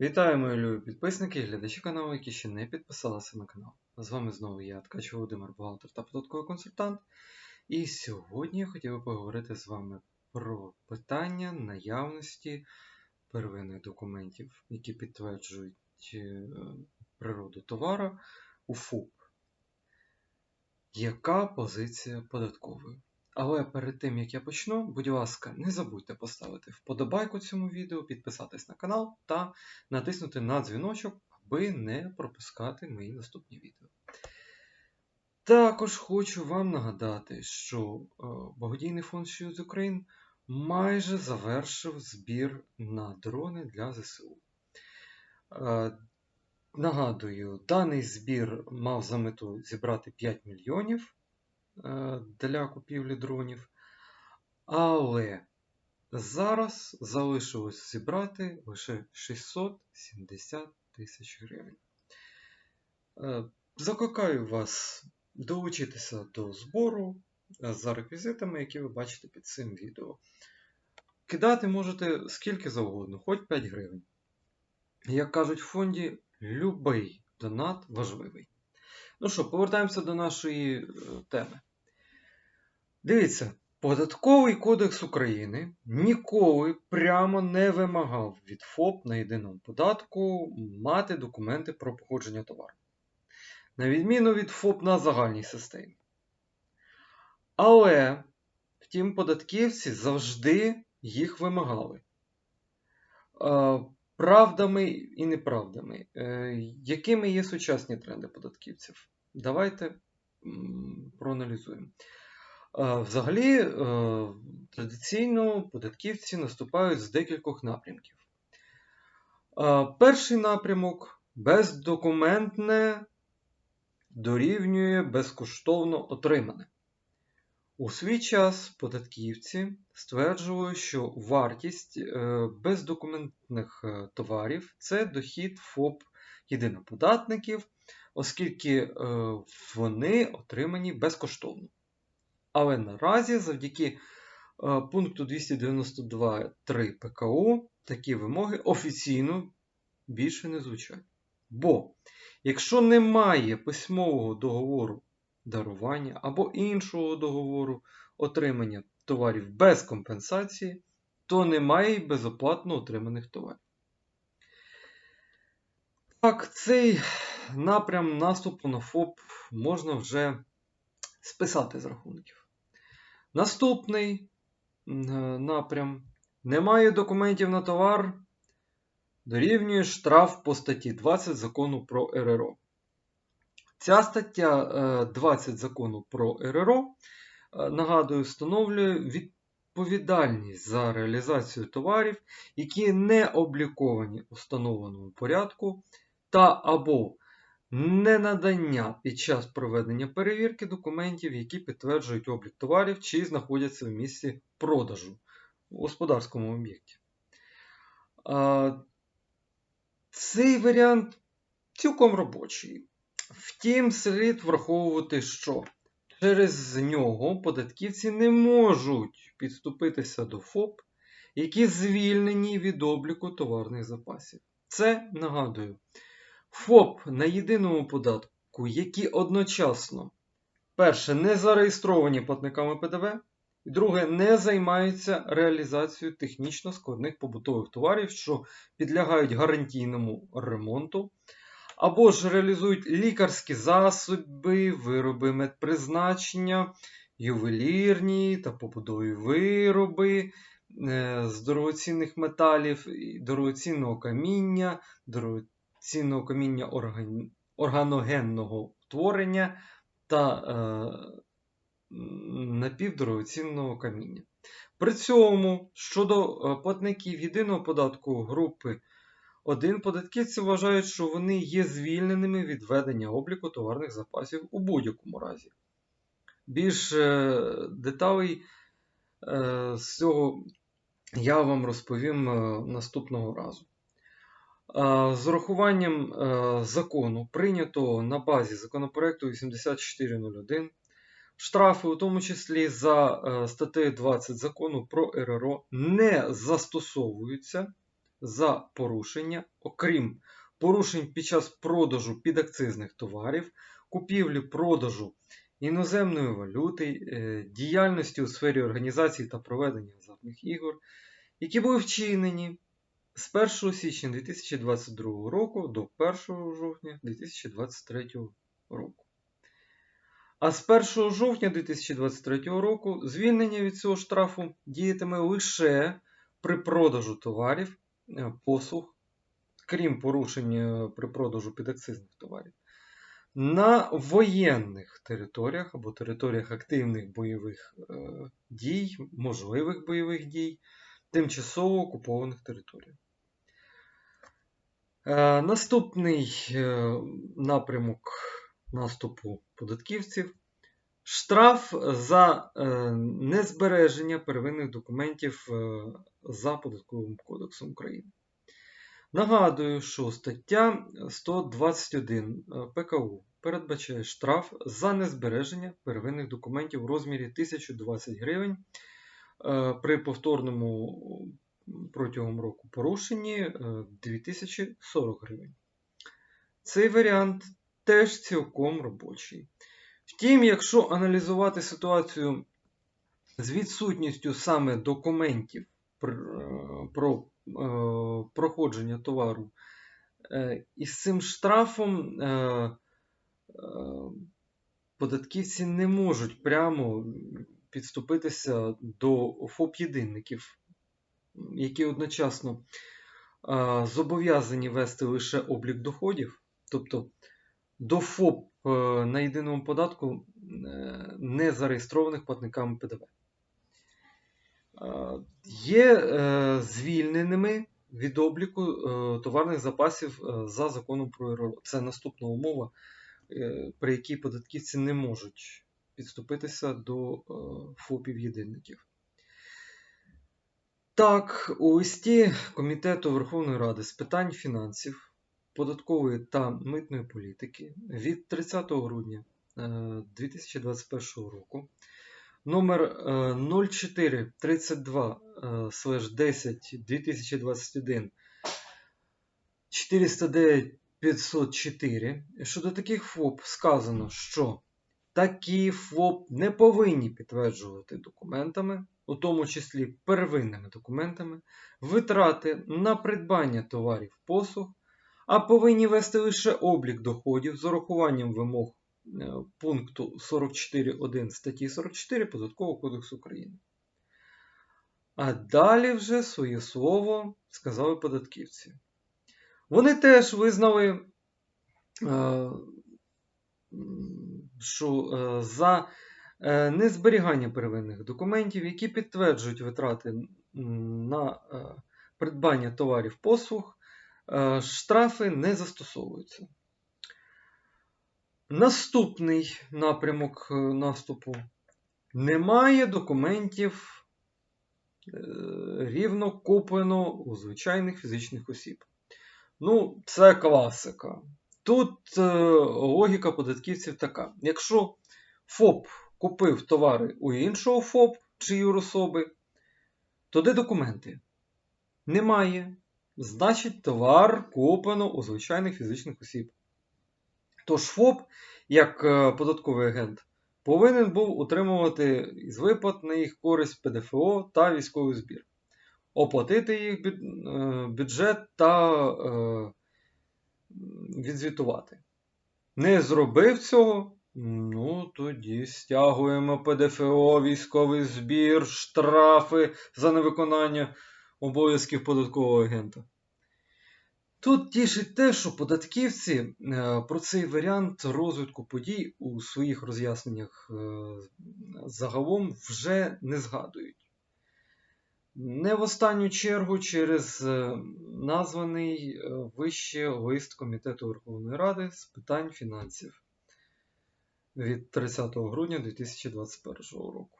Вітаю, мої любі підписники і глядачі каналу, які ще не підписалися на канал. З вами знову я, Ткач Володимир, бухгалтер та податковий консультант. І сьогодні я хотів би поговорити з вами про питання наявності первинних документів, які підтверджують е, природу товару у ФОП. Яка позиція податкової? Але перед тим як я почну, будь ласка, не забудьте поставити вподобайку цьому відео, підписатись на канал та натиснути на дзвіночок, аби не пропускати мої наступні відео. Також хочу вам нагадати, що е, благодійний фонд Shield Ukraine майже завершив збір на дрони для ЗСУ. Е, Нагадую, даний збір мав за мету зібрати 5 мільйонів для купівлі дронів, але зараз залишилось зібрати лише 670 тисяч гривень. Е, Закликаю вас долучитися до збору е, за реквізитами, які ви бачите під цим відео. Кидати можете скільки завгодно, хоч 5 гривень. Як кажуть в фонді, любий донат важливий. Ну що, повертаємося до нашої е, теми. Дивіться, Податковий кодекс України ніколи прямо не вимагав від ФОП на єдиному податку мати документи про походження товару. На відміну від ФОП на загальній системі. Але, втім, податківці завжди їх вимагали. Е, Правдами і неправдами. Е, Якими є сучасні тренди податківців? Давайте проаналізуємо. Е, Взагалі, е, традиційно податківці наступають з декількох напрямків. Е, Перший напрямок бездокументне дорівнює безкоштовно отримане. У свій час податківці стверджували, що вартість бездокументних товарів це дохід ФОП єдиноподатників, оскільки вони отримані безкоштовно. Але наразі, завдяки е, пункту 292.3 ПКО, такі вимоги офіційно більше не звучать. Бо якщо немає письмового договору дарування або іншого договору отримання товарів без компенсації, то немає й безоплатно отриманих товарів. Так, цей напрям наступу на ФОП можна вже списати з рахунків. Наступний напрям. Немає документів на товар. Дорівнює штраф по статті 20 закону про РРО. Ця стаття 20 закону про РРО, нагадую, встановлює відповідальність за реалізацію товарів, які не обліковані у встановленому порядку, та або ненадання під час проведення перевірки документів, які підтверджують облік товарів чи знаходяться в місці продажу у господарському об'єкті. Цей варіант цілком робочий. Втім, слід враховувати, що через нього податківці не можуть підступитися до ФОП, які звільнені від обліку товарних запасів. Це нагадую, ФОП на єдиному податку, які одночасно, перше, не зареєстровані платниками ПДВ, і друге, не займаються реалізацією технічно складних побутових товарів, що підлягають гарантійному ремонту, або ж реалізують лікарські засоби, вироби медпризначення, ювелірні та побутові вироби е, з дорогоцінних металів, дорогоцінного каміння, дорогоцінного каміння орган... органогенного утворення та е, напівдорогоцінного каміння. При цьому щодо е, платників єдиного податку групи 1, податківці вважають, що вони є звільненими від ведення обліку товарних запасів у будь-якому разі. Більш е, деталей е, з цього я вам розповім наступного разу. З урахуванням закону, прийнятого на базі законопроекту 8401, Штрафи, у тому числі за статтею 20 закону про РРО, не застосовуються за порушення, окрім порушень під час продажу підакцизних товарів, купівлі продажу іноземної валюти, е, діяльності у сфері організації та проведення азартних ігор, які були вчинені з 1 січня 2022 року до 1 жовтня 2023 року. А з 1 жовтня 2023 року звільнення від цього штрафу діятиме лише при продажу товарів, е, послуг, крім порушень при продажу підакцизних товарів, на воєнних територіях або територіях активних бойових е, дій, можливих бойових дій, тимчасово окупованих територій. Е, наступний е, напрямок наступу податківців штраф за незбереження первинних документів за Податковим кодексом України. Нагадую, що стаття 121 ПКУ передбачає штраф за незбереження первинних документів у розмірі 1020 гривень е, при повторному протягом року порушенні 2040 гривень. Цей варіант теж цілком робочий. Втім, якщо аналізувати ситуацію з відсутністю саме документів про е, проходження товару, е, і з цим штрафом податківці не можуть прямо підступитися до ФОП-єдинників, які одночасно зобов'язані вести лише облік доходів, тобто до ФОП е, на єдиному податку е, не зареєстрованих платниками ПДВ. Є е, звільненими від обліку товарних запасів за законом про РРО. Це наступна умова, при якій податківці не можуть підступитися до ФОПів єдинників. Так, у листі Комітету Верховної Ради з питань фінансів податкової та митної політики від 30 грудня 2021 е, року номер 0432 10 2021 409 504 щодо таких ФОП сказано, що такі ФОП не повинні підтверджувати документами, у тому числі первинними документами, витрати на придбання товарів послуг а повинні вести лише облік доходів з урахуванням вимог е, пункту 44.1 статті 44 Податкового кодексу України. А далі вже своє слово сказали податківці. Вони теж визнали, е, що е, за незберігання первинних документів, які підтверджують витрати на придбання товарів послуг, Е, штрафи не застосовуються. Наступний напрямок е, наступу. Немає документів е, рівно куплено у звичайних фізичних осіб. Ну, це класика. Тут логіка податківців така: якщо ФОП купив товари у іншого ФОП чи юрособи, то де документи? Немає значить товар куплено у звичайних фізичних осіб. Тож ФОП, як е, податковий агент, повинен був утримувати із виплат на їх користь ПДФО та військовий збір, оплатити їх е, бюджет та е, відзвітувати. Не зробив цього. Ну, тоді стягуємо ПДФО, військовий збір, штрафи за невиконання обов'язків податкового агента. Тут тішить те, що податківці е, про цей варіант розвитку подій у своїх роз'ясненнях е, загалом вже не згадують. Не в останню чергу через е, названий вище лист Комітету Верховної Ради з питань фінансів від 30 грудня 2021 року.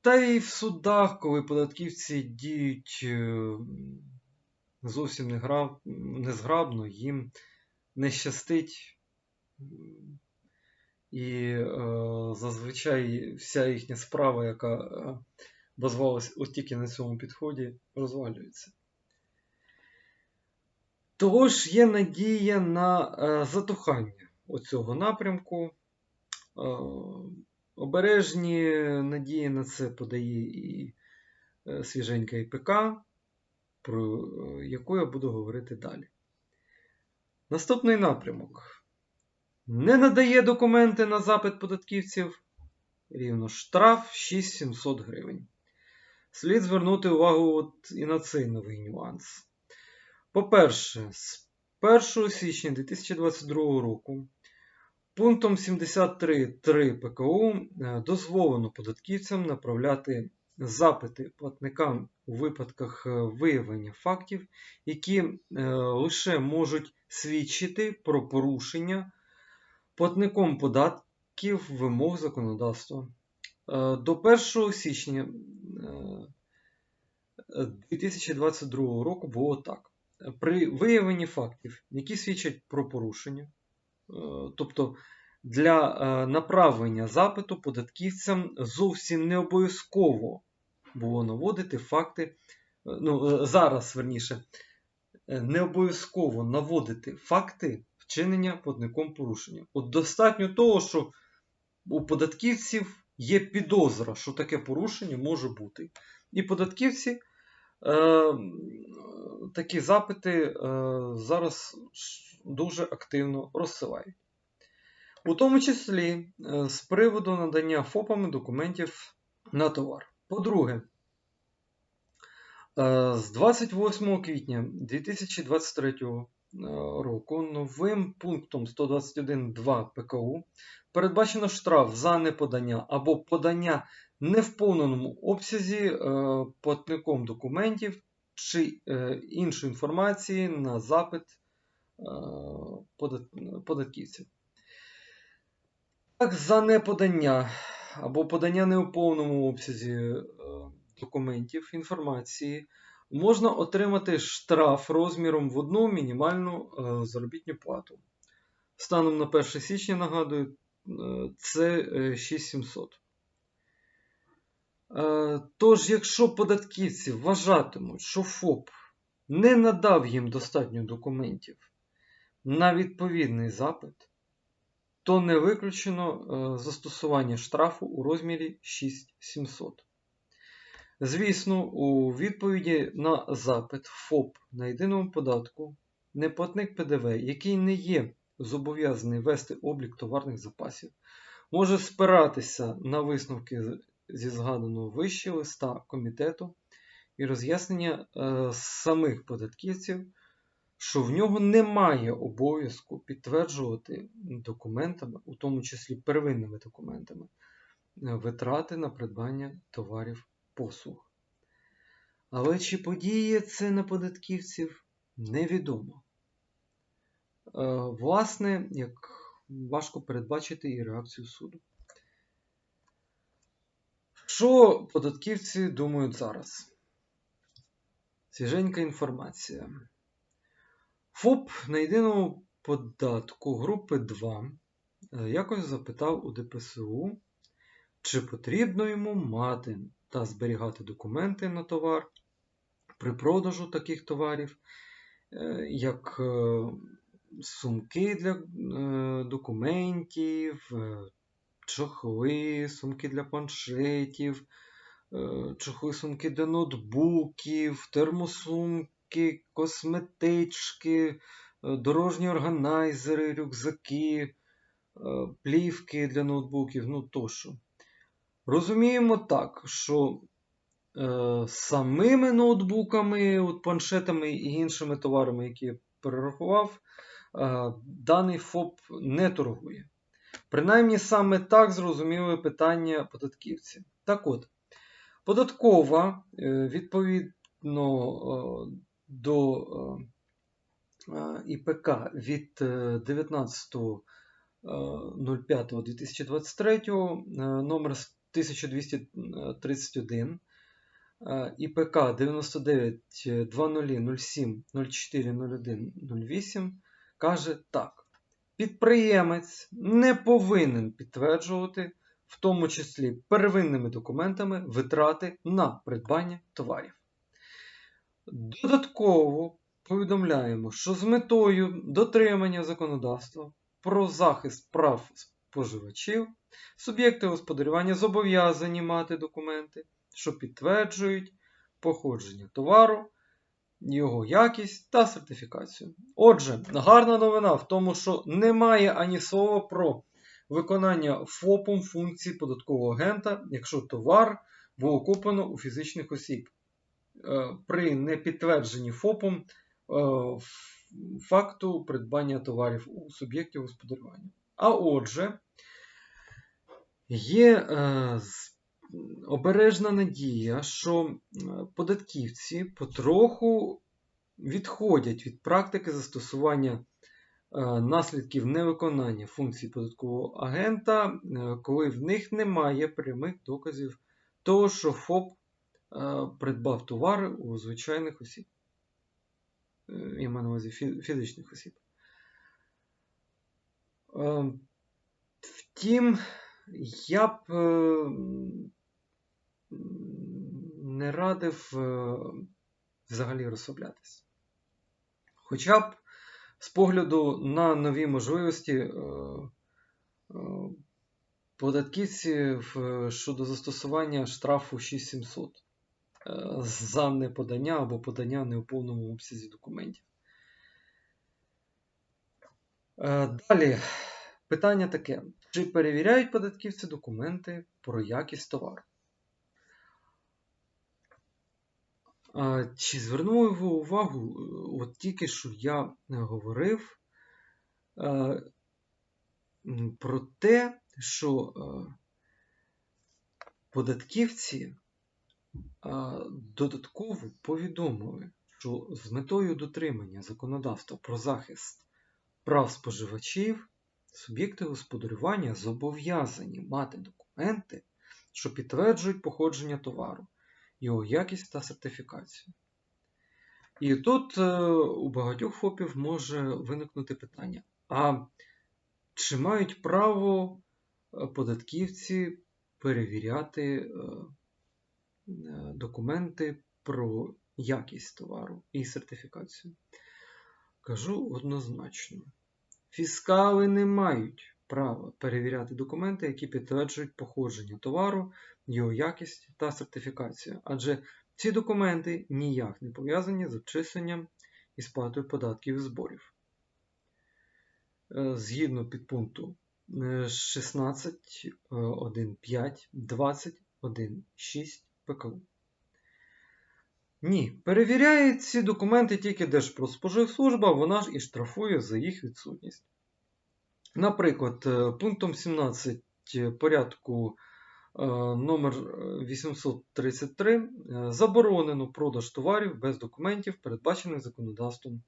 Та й в судах, коли податківці діють е, зовсім не граб, незграбно, їм не щастить. І е, зазвичай вся їхня справа, яка е, базувалась от тільки на цьому підході, розвалюється. Тож є надія на затухання оцього напрямку. Е, обережні надії на це подає і е, свіженька ІПК, про е, яку я буду говорити далі. Наступний напрямок. Не надає документи на запит податківців. Рівно штраф 6700 гривень. Слід звернути увагу от і на цей новий нюанс. По-перше, з 1 січня 2022 року пунктом 73.3 ПКУ е, дозволено податківцям направляти запити платникам у випадках е, виявлення фактів, які е, лише можуть свідчити про порушення платником податків вимог законодавства. До 1 січня е, 2022 року було так. При виявленні фактів, які свідчать про порушення, тобто для е, направлення запиту податківцям зовсім не обов'язково було наводити факти, е, ну, е, зараз верніше, е, не обов'язково наводити факти вчинення платником порушення. От достатньо того, що у податківців є підозра, що таке порушення може бути. І податківці е, такі запити е, зараз дуже активно розсилають. У тому числі е, з приводу надання ФОПами документів на товар. По-друге, е, з 28 квітня 2023 е, року новим пунктом 121.2 ПКУ передбачено штраф за неподання або подання не в повному обсязі платником документів чи іншої інформації на запит податківців. Так, за неподання або подання не у повному обсязі е, документів інформації можна отримати штраф розміром в одну мінімальну е, заробітну плату. Станом на 1 січня, нагадую, е, це е, 6700. Е, Тож, якщо податківці вважатимуть, що ФОП не надав їм достатньо документів на відповідний запит, то не виключено е, застосування штрафу у розмірі 6700. Звісно, у відповіді на запит ФОП на єдиному податку неплатник ПДВ, який не є зобов'язаний вести облік товарних запасів, може спиратися на висновки зі згаданого вище листа комітету і роз'яснення е, самих податківців, що в нього немає обов'язку підтверджувати документами, у тому числі первинними документами, е, витрати на придбання товарів послуг. Але чи подіє це на податківців, невідомо. Е, Власне, як важко передбачити і реакцію суду. Що податківці думають зараз? Свіженька інформація. ФОП на єдиному податку групи 2 е, якось запитав у ДПСУ, чи потрібно йому мати та зберігати документи на товар при продажу таких товарів, е, як е, сумки для документів, чохли, сумки для планшетів, чохли сумки для ноутбуків, термосумки, косметички, е, дорожні органайзери, рюкзаки, е, плівки для ноутбуків, ну тощо. Розуміємо так, що е, самими ноутбуками, от планшетами і іншими товарами, які я перерахував, е, даний ФОП не торгує. Принаймні саме так зрозуміли питання податківці. Так от, податкова, е, відповідно до е, е, ІПК від е, 19.05.2023 е, номер 1231 е, ІПК 99.00.07.04.01.08 каже так. Підприємець не повинен підтверджувати в тому числі первинними документами, витрати на придбання товарів. Додатково повідомляємо, що з метою дотримання законодавства про захист прав споживачів суб'єкти господарювання зобов'язані мати документи, що підтверджують походження товару, його якість та сертифікацію. Отже, гарна новина в тому, що немає ані слова про виконання ФОПом функції податкового агента, якщо товар було куплено у фізичних осіб. Е, При непідтвердженні ФОПом е, факту придбання товарів у суб'єктів господарювання. А отже, є е, обережна надія, що податківці потроху відходять від практики застосування наслідків невиконання функцій податкового агента, коли в них немає прямих доказів того, що ФОП придбав товари у звичайних осіб. Е, Я маю на увазі фізичних осіб. Е, Втім, я б е, не радив е, взагалі розслаблятись. Хоча б з погляду на нові можливості е, е, податківці в- щодо застосування штрафу 6700 е, за неподання або подання не у повному обсязі документів. Е, Далі питання таке: чи перевіряють податківці документи про якість товару? Чи звернули ви увагу, е, от тільки що я е, говорив е, про те, що е, податківці додатково повідомили, що з метою дотримання законодавства про захист прав споживачів суб'єкти господарювання зобов'язані мати документи, що підтверджують походження товару, його якість та сертифікацію. І тут е, у багатьох ФОПів може виникнути питання: а чи мають право е, податківці перевіряти е, документи про якість товару і сертифікацію? Кажу однозначно. Фіскали не мають права перевіряти документи, які підтверджують походження товару, його якість та сертифікацію, адже ці документи ніяк не пов'язані з обчисленням і сплатою податків і зборів. Е, Згідно підпункту е, 16.1.5.20.1.6 ПКУ. Ні, перевіряє ці документи тільки Держпродспоживслужба, вона ж і штрафує за їх відсутність. Наприклад, е, пунктом 17 порядку е, номер 833 е, заборонено продаж товарів без документів, передбачених законодавством,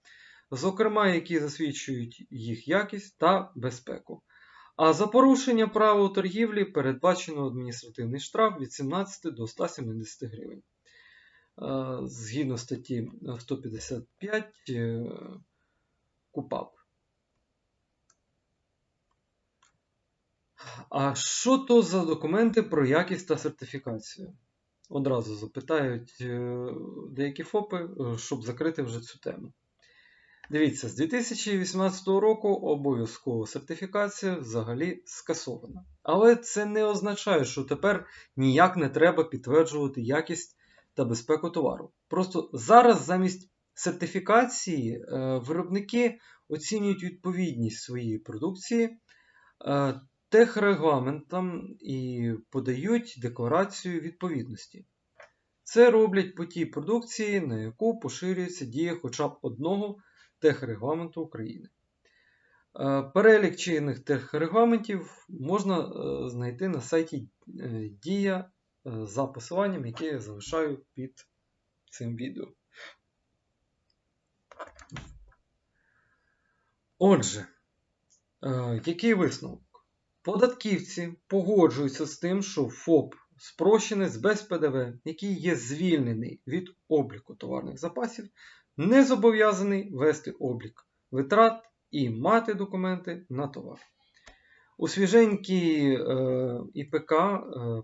зокрема, які засвідчують їх якість та безпеку. А за порушення правил торгівлі передбачено адміністративний штраф від 17 до 170 гривень. Е, Згідно статті 155 е, КУПАП. А що то за документи про якість та сертифікацію? Одразу запитають е, деякі ФОПи, щоб закрити вже цю тему. Дивіться, з 2018 року обов'язкова сертифікація взагалі скасована. Але це не означає, що тепер ніяк не треба підтверджувати якість та безпеку товару. Просто зараз замість сертифікації е, виробники оцінюють відповідність своєї продукції е, техрегламентам і подають декларацію відповідності. Це роблять по тій продукції, на яку поширюється дія хоча б одного техрегламенту України. Е, Перелік чинних техрегламентів можна е, знайти на сайті е, Дія за посиланням, яке я залишаю під цим відео. Отже, який висновок? Податківці погоджуються з тим, що ФОП спрощенець без ПДВ, який є звільнений від обліку товарних запасів, не зобов'язаний вести облік витрат і мати документи на товар. У свіженькій е, ІПК е,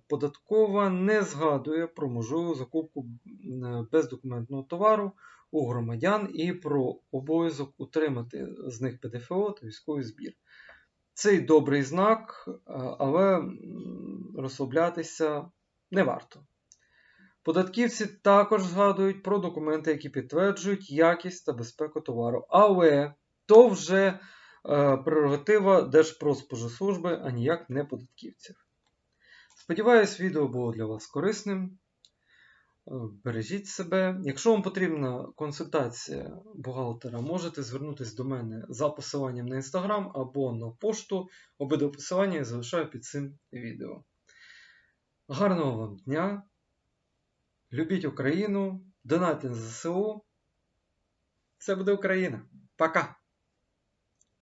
податкова не згадує про можливу закупку бездокументного товару у громадян і про обов'язок утримати з них ПДФО та військовий збір. Цей добрий знак, е, але розслаблятися не варто. Податківці також згадують про документи, які підтверджують якість та безпеку товару, але то вже е, прерогатива Держпродспоживслужби, а ніяк не податківців. Сподіваюсь, відео було для вас корисним. Е, Бережіть себе. Якщо вам потрібна консультація бухгалтера, можете звернутися до мене за посиланням на Instagram або на пошту. Обидва посилання я залишаю під цим відео. Гарного вам дня! Любіть Україну, донайте на ЗСУ. Все буде Україна. Пока!